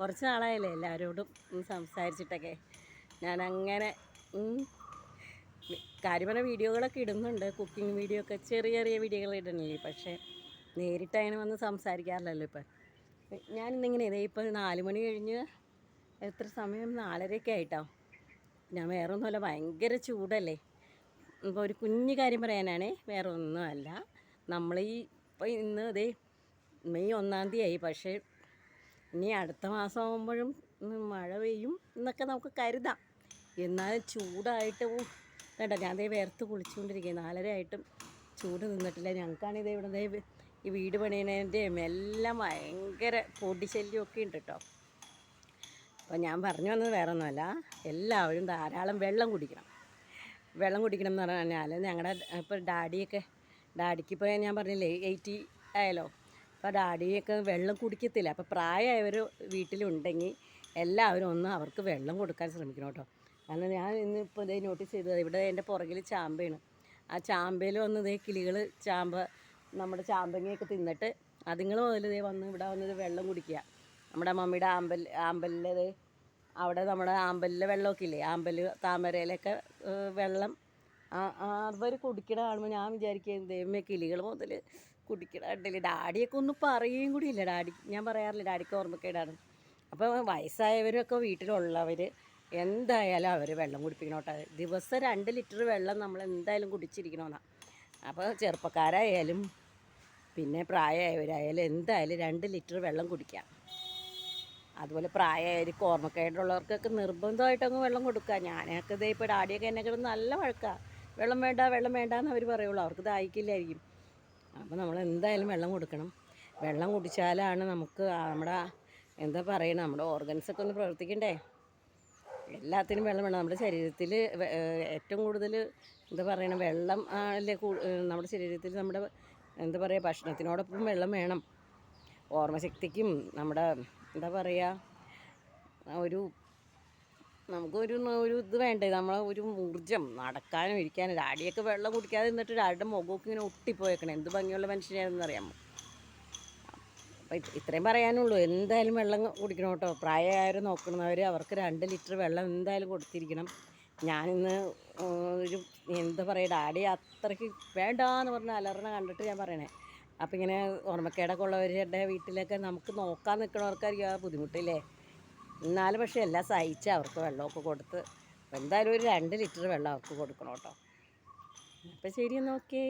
കുറച്ച് നാളായല്ലേ എല്ലാവരോടും സംസാരിച്ചിട്ടൊക്കെ. ഞാനങ്ങനെ കാര്യമായ വീഡിയോകളൊക്കെ ഇടുന്നുണ്ട്. കുക്കിംഗ് വീഡിയോ ഒക്കെ ചെറിയ ചെറിയ വീഡിയോകൾ ഇടണില്ലേ പക്ഷേ നേരിട്ട് അങ്ങനെ വന്ന് സംസാരിക്കാറില്ലല്ലോ ഇപ്പം. ഞാനിന്നിങ്ങനെ ഇതേ ഇപ്പോൾ നാല് മണി കഴിഞ്ഞ് എത്ര സമയം? നാലരയൊക്കെ ആയിട്ടോ. ഞാൻ വേറെ ഒന്നുമല്ല ഭയങ്കര ചൂടല്ലേ. ഇപ്പോൾ ഒരു കുഞ്ഞു കാര്യം പറയാനാണ് വേറെ ഒന്നുമല്ല നമ്മൾ ഈ ഇപ്പോൾ ഇന്ന് ഇതേ മെയ് ഒന്നാം തീയതി ആയി. പക്ഷേ ഇനി അടുത്ത മാസം ആകുമ്പോഴും മഴ പെയ്യും എന്നൊക്കെ നമുക്ക് കരുതാം. എന്നാലും ചൂടായിട്ട് വേണ്ട ഞാൻ ദേ വേർത്ത് കുളിച്ചുകൊണ്ടിരിക്കുക നാലര ആയിട്ടും ചൂട് നിന്നിട്ടില്ല. ഞങ്ങൾക്കാണ് ഇതേ ഇവിടെ ദേ ഈ വീട് പണിയണതിന്റെയും എല്ലാം ഭയങ്കര പൊടിശല്യമൊക്കെ ഉണ്ട് കേട്ടോ. അപ്പോൾ ഞാൻ പറഞ്ഞു വന്നത് വേറെ ഒന്നുമല്ല എല്ലാവരും ധാരാളം വെള്ളം കുടിക്കണം. വെള്ളം കുടിക്കണം എന്ന് പറഞ്ഞാൽ ഞങ്ങളുടെ ഇപ്പോൾ ഡാഡിയൊക്കെ ഡാഡിക്ക് ഇപ്പോൾ ഞാൻ പറഞ്ഞില്ലേ എയ്റ്റി ആയാലോ? അപ്പോൾ ഡാഡിയൊക്കെ വെള്ളം കുടിക്കത്തില്ല. അപ്പോൾ പ്രായമായവർ വീട്ടിലുണ്ടെങ്കിൽ എല്ലാവരും ഒന്ന് അവർക്ക് വെള്ളം കൊടുക്കാൻ ശ്രമിക്കണം കേട്ടോ കാരണം ഞാൻ ഇന്ന് ഇപ്പോൾ ഇതേ നോട്ടീസ് ചെയ്തത് ഇവിടെ എന്റെ പുറകിൽ ചാമ്പയാണ്. ആ ചാമ്പയിൽ വന്ന് ഇതേ കിളികൾ ചാമ്പ നമ്മുടെ ചാമ്പങ്ങയൊക്കെ തിന്നിട്ട് അതുങ്ങൾ മുതൽ ഇതേ വന്ന് ഇവിടെ വന്നത് വെള്ളം കുടിക്കുക നമ്മുടെ മമ്മിയുടെ ആമ്പൽ ആമ്പലിലത് അവിടെ നമ്മുടെ ആമ്പലിലെ വെള്ളമൊക്കെ ഇല്ലേ ആമ്പൽ താമരയിലൊക്കെ വെള്ളം അവർ കുടിക്കണ കാണുമ്പോൾ ഞാൻ വിചാരിക്കുക ദൈവമേ കിളികൾ മുതൽ കുടിക്കണ ഉണ്ടല്ലേ ഡാഡിയൊക്കെ ഒന്നും പറയുകയും കൂടി ഇല്ല ഡാഡി ഞാൻ പറയാറില്ല ഡാഡിക്ക് ഓർമ്മക്കേടാണ്. അപ്പോൾ വയസ്സായവരൊക്കെ വീട്ടിലുള്ളവർ എന്തായാലും അവർ വെള്ളം കുടിപ്പിക്കണം കേട്ടോ. ദിവസം രണ്ട് ലിറ്റർ വെള്ളം നമ്മൾ എന്തായാലും കുടിച്ചിരിക്കണമെന്നാണ് അപ്പോൾ ചെറുപ്പക്കാരായാലും പിന്നെ പ്രായമായവരായാലും എന്തായാലും രണ്ട് ലിറ്റർ വെള്ളം കുടിക്കാം. അതുപോലെ പ്രായമായിരിക്കും ഓർമ്മക്കേടുള്ളവർക്കൊക്കെ നിർബന്ധമായിട്ടങ്ങ് വെള്ളം കൊടുക്കുക. ഞാനൊക്കെ ഇതേ ഇപ്പോൾ ഡാഡിയൊക്കെ എന്നെ കിടന്ന് നല്ല വഴക്കാണ് വെള്ളം വേണ്ട വെള്ളം വേണ്ട എന്ന് അവർ പറയുള്ളൂ. അവർക്ക് ദാഹിക്കില്ലായിരിക്കും. അപ്പോൾ നമ്മൾ എന്തായാലും വെള്ളം കൊടുക്കണം. വെള്ളം കുടിച്ചാലാണ് നമുക്ക് നമ്മുടെ എന്താ പറയുക നമ്മുടെ ഓർഗൻസൊക്കെ ഒന്ന് പ്രവർത്തിക്കണ്ടേ? എല്ലാത്തിനും വെള്ളം വേണം. നമ്മുടെ ശരീരത്തിൽ ഏറ്റവും കൂടുതൽ എന്താ പറയണ വെള്ളം അല്ലേ നമ്മുടെ ശരീരത്തിൽ നമ്മുടെ എന്താ പറയുക ഭക്ഷണത്തിനോടൊപ്പം വെള്ളം വേണം. ഓർമ്മശക്തിക്കും നമ്മുടെ എന്താ പറയുക ഒരു നമുക്കൊരു ഒരു ഇത് വേണ്ടേ? നമ്മളെ ഒരു ഊർജം നടക്കാനും ഇരിക്കാനും ഡാഡിയൊക്കെ വെള്ളം കുടിക്കാതെ നിന്നിട്ട് ഒരാളുടെ മുഖമൊക്കെ ഇങ്ങനെ ഒട്ടിപ്പോയേക്കണം. എന്ത് ഭംഗിയുള്ള മനുഷ്യനാണെന്ന് അറിയാമോ? അപ്പം ഇത്രയും പറയാനുള്ളൂ. എന്തായാലും വെള്ളം കുടിക്കണം കേട്ടോ. പ്രായമായവർ നോക്കുന്നവർ അവർക്ക് രണ്ട് ലിറ്റർ വെള്ളം എന്തായാലും കൊടുത്തിരിക്കണം. ഞാനിന്ന് ഒരു എന്താ പറയുക ഡാഡി അത്രയ്ക്ക് വേണ്ടാന്ന് പറഞ്ഞ അലർണ കണ്ടിട്ട് ഞാൻ പറയണേ. അപ്പം ഇങ്ങനെ ഓർമ്മക്കേടൊക്കെ ഉള്ളവരുടെ വീട്ടിലൊക്കെ നമുക്ക് നോക്കാൻ നിൽക്കണവർക്കായിരിക്കും ആ ബുദ്ധിമുട്ടില്ലേ എന്നാലും പക്ഷേ എല്ലാം സഹിച്ച് അവർക്ക് വെള്ളമൊക്കെ കൊടുത്ത് എന്തായാലും ഒരു രണ്ട് ലിറ്റർ വെള്ളം അവർക്ക് കൊടുക്കണം കേട്ടോ. അപ്പം ശരി നോക്കേ